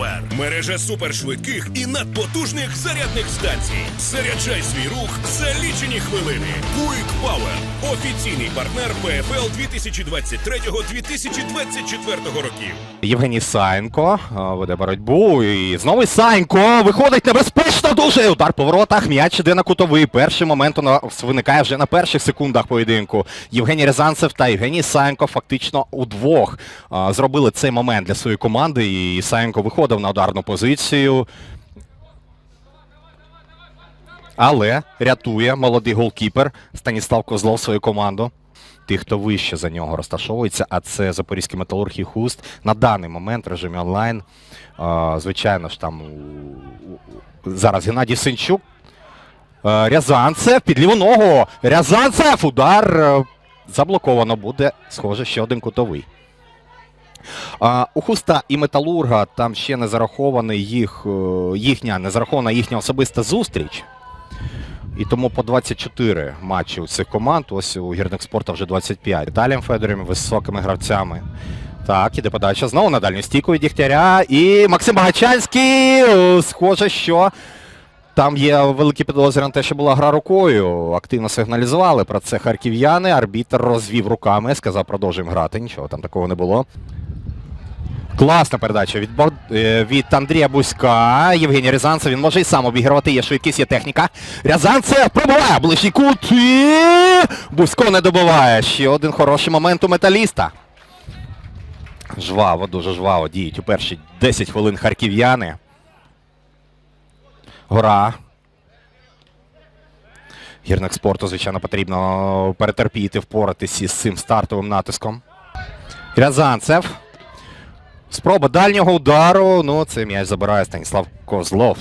Power – мережа супершвидких і надпотужних зарядних станцій. Заряджай свій рух за лічені хвилини. Quick Power – офіційний партнер ПФЛ 2023-2024 років. Євгеній Саєнко веде боротьбу. І знову Саєнко виходить небезпечно дуже. Удар по воротах. М'яч іде на кутовий. Перший момент у нас виникає вже на перших секундах поєдинку. Євгеній Рязанцев та Євгеній Саєнко фактично удвох зробили цей момент для своєї команди. І Саєнко виходив на ударну позицію. Але рятує молодий голкіпер Станіслав Козлов свою команду. Тих, хто вище за нього розташовується, а це Запорізький металург і Хуст. На даний момент в режимі онлайн. Звичайно ж там зараз Геннадій Синчук. Е, Рязанцев під ліву ногу. Рязанцев! Удар е, заблоковано буде. Схоже, ще один кутовий. А, у Хуста і Металурга там ще не зарахований їх, е, їхня, не зарахована їхня особиста зустріч. І тому по 24 матчі у цих команд. Ось у гірник спорту вже 25. Віталієм Федорем, високими гравцями. Так, іде подача знову на дальню стійку від Дігтяря. І Максим Багачанський. е, Схоже, що там є великі підозри на те, що була гра рукою. Активно сигналізували про це харків'яни. Арбітр розвів руками, сказав, продовжуємо грати. Нічого там такого не було. Класна передача від, е, від Андрія Бузька. Євгеній Рязанцев. Він може і сам обігрувати. Є швидкість, є техніка. Рязанцев пробиває ближній кут. І... Бузько не добиває. Ще один хороший момент у металіста. Жваво, дуже жваво діють у перші 10 хвилин харків'яни. Гора. Гірник спорту, звичайно, потрібно перетерпіти, впоратися з цим стартовим натиском. Рязанцев. Спроба дальнього удару. Ну, цей м'яч забирає Станіслав Козлов.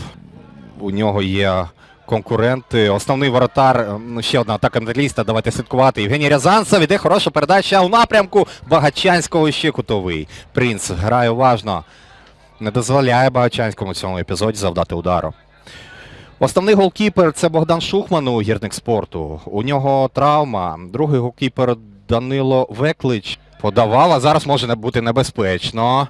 У нього є конкуренти. Основний воротар. Ну, ще одна атака металіста. Давайте слідкувати. Євгеній Рязанцев. Іде хороша передача у напрямку Багачанського ще кутовий. Принц грає уважно. Не дозволяє Багачанському в цьому епізоді завдати удару. Основний голкіпер це Богдан Шухман у гірник спорту. У нього травма. Другий голкіпер Данило Веклич подавав, а зараз може бути небезпечно.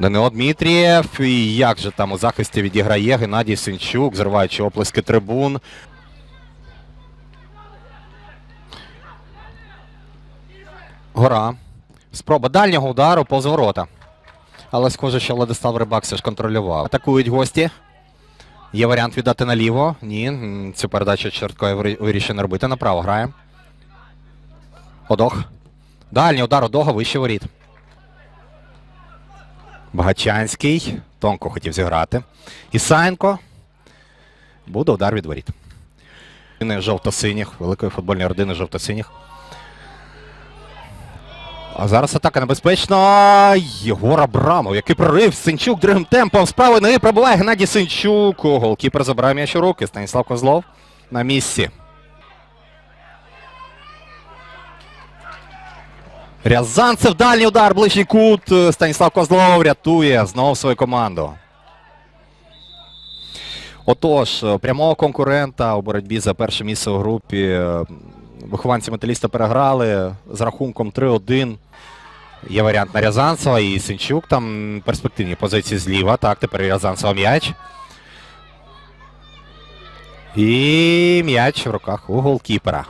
Данило Дмитрієв. І як же там у захисті відіграє Геннадій Синчук, зриваючи оплески трибун. Гора. Спроба дальнього удару повз ворота. Але схоже, що Владислав Рибак все ж контролював. Атакують гості. Є варіант віддати наліво. Ні, цю передачу Чортко вирі- вирішив не робити. Направо грає. Одох. Дальній удар Одога вище воріт. Багачанський. Тонко хотів зіграти. Ісаєнко. Буде удар від воріт. Жовто-синіх, великої футбольної родини жовто-синіх. А зараз атака небезпечна. Єгор Абрамов, який прорив. Синчук другим темпом з правої ноги пробиває Геннадій Синчук. Голкіпер забирає м'яч у руки. Станіслав Козлов на місці. Рязанцев дальній удар, ближній кут. Станіслав Козлов рятує знову свою команду. Отож, е, прямого конкурента у боротьбі за перше місце у групі е, вихованці металіста переграли з рахунком 3-1. Є варіант на Рязанцева і Синчук там перспективні позиції зліва. Так, тепер Рязанцева м'яч. І м'яч в руках у голкіпера.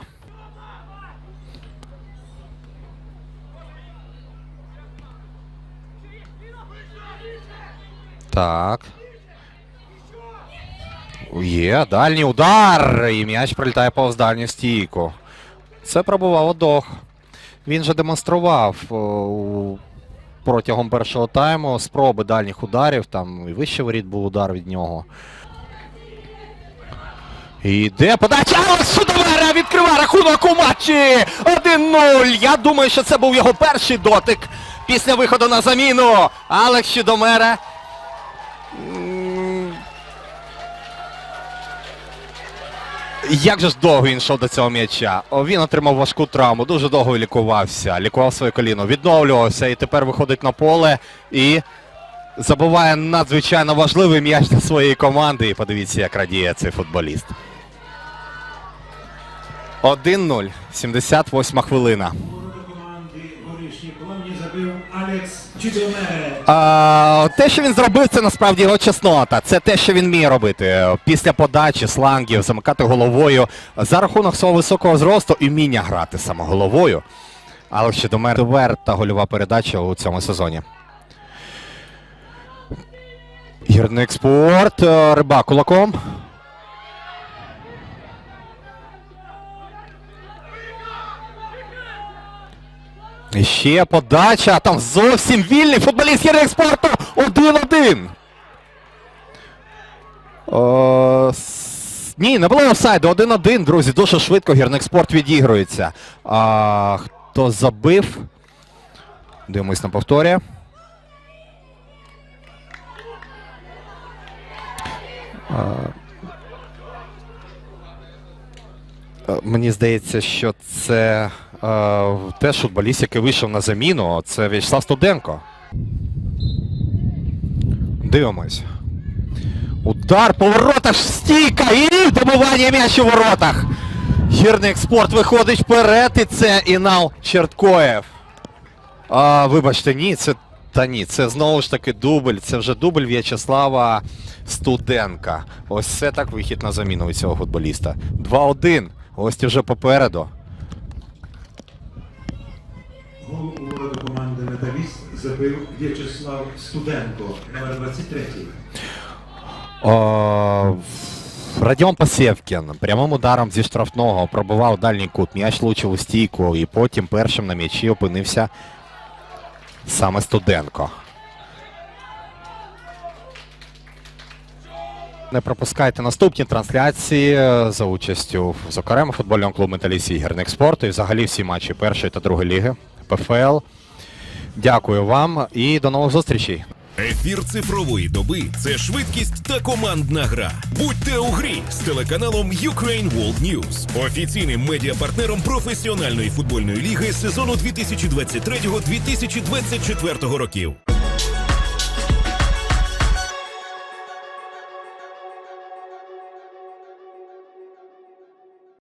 Так. Є, дальній удар. І м'яч прилітає повз дальню стійку. Це пробував Одох. Він же демонстрував протягом першого тайму спроби дальніх ударів. Там і вище воріт був удар від нього. Іде подача. Алекс Шудомера відкриває рахунок у матчі. 1-0. Я думаю, що це був його перший дотик після виходу на заміну. Алекс Шудомера. Як же ж довго він йшов до цього м'яча? Він отримав важку травму, дуже довго лікувався, лікував своє коліно, відновлювався і тепер виходить на поле і забуває надзвичайно важливий м'яч для своєї команди. І подивіться, як радіє цей футболіст. 1-0, 78 хвилина. Команди горішні забив Chidomere. А, те, що він зробив, це насправді його чеснота. Це те, що він вміє робити. Після подачі, слангів, замикати головою за рахунок свого високого зросту і вміння грати саме головою. Але ще до мене та гольова передача у цьому сезоні. Гірник спорт. е, Рибак кулаком. Ще подача. Там зовсім вільний футболіст Гірник спорту. 1-1. Ні, не було офсайду. 1-1, друзі. Дуже швидко гірник спорт відігрується. А, хто забив? Дивимось на повторі. Мені здається, що це теж футболіст, який вийшов на заміну. Це В'ячеслав Студенко. Дивимось. Удар по воротах, стійка і добивання м'яч у воротах. Гірник спорт виходить вперед, і це Інал Черткоєв. А, вибачте, ні, це. Та ні, це знову ж таки дубль. Це вже дубль В'ячеслава Студенка. Ось це так вихід на заміну у цього футболіста. 2-1. Гості вже попереду. Забив В'ячеслав Студенко, номер 23. О, Радіон Пасєвкін прямим ударом зі штрафного пробивав дальній кут. М'яч влучив у стійку, і потім першим на м'ячі опинився саме Студенко. Не пропускайте наступні трансляції е, за участю, зокрема, футбольного клубу Металіст і гірник спорту і взагалі всі матчі першої та другої ліги ПФЛ. Дякую вам і до нових зустрічей. Ефір цифрової доби це швидкість та командна гра. Будьте у грі з телеканалом Ukraine World News, офіційним медіапартнером професіональної футбольної ліги сезону 2023-2024 років.